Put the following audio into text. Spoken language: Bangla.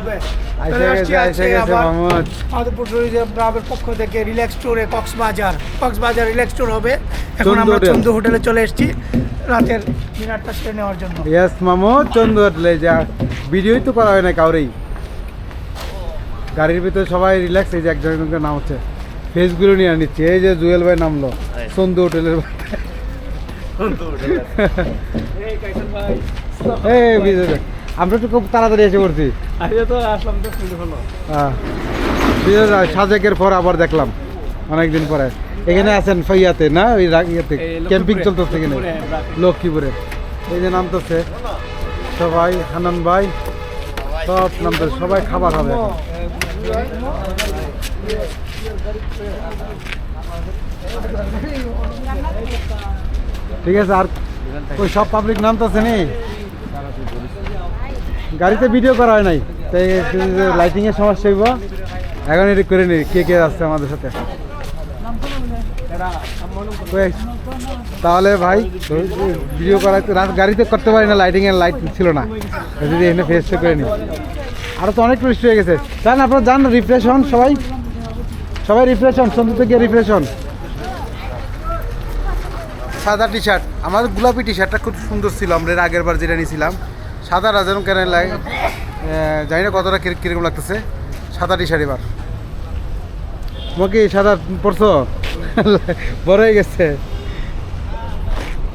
লাগবে আইসে চলে আসছি গেছে আইসে আজকে গেছে আবার মোহাম্মদ মাধবপুর ট্যুরিজম ক্লাবের পক্ষ থেকে রিল্যাক্স ট্যুরে কক্সবাজার। কক্সবাজার রিল্যাক্স ট্যুর হবে। এখন আমরা চন্দু হোটেলে চলে এসেছি রাতের ডিনারটা সেরে নেওয়ার জন্য। ইয়েস মামুদ চন্দু হোটেলে যা। ভিডিওই তো করা হয় না কাউরেই। গাড়ির ভিতরে সবাই রিল্যাক্স এই যে একজন একজনের নাম হচ্ছে। ফেসগুলো নিয়ে নিচ্ছে এই যে জুয়েল ভাই নামলো চন্দু হোটেলের এই বিজয় ভাই, আমরা তো খুব তাড়াতাড়ি এসে পড়ছি। হ্যাঁ। সাজেকের পর আবার দেখলাম অনেকদিন পরে। এখানে আছেন ফাইয়াতে না? ওই ইয়েতে ক্যাম্পিং চলতেছে এখানে। লক্ষ্মীপুরে, এই যে নামতেছে সবাই হানান ভাই সব নামতেছে সবাই খাবার খাবে ঠিক আছে আর ওই সব পাবলিক নামতেছে নি? গাড়িতে ভিডিও করা হয় নাই। তাই লাইটিং এর সমস্যা হইব। এখন এটি করে নি, কে কে আসছে আমাদের সাথে? তাহলে ভাই ভিডিও করা রাত গাড়িতে করতে পারি না লাইটিং এর লাইট ছিল না। যদি এখানে ফেস করে নি। আরও তো অনেক টুরিস্ট হয়ে গেছে। যান, আপনারা যান রিফ্রেশ হন সবাই। সবাই রিফ্রেশ হন সন্ধ্যে থেকে রিফ্রেশ হন। সাদা টি শার্ট আমাদের গোলাপি টি শার্টটা খুব সুন্দর ছিল, আমরা এর আগের বার যেটা নিয়েছিলাম। সাদা রাজন কেন লাগে জানি না কতটা কির- কীরকম লাগতেছে। সাদা টি শার্ট এবার। তোমাকে সাদা পরছো? বড় হয়ে গেছে।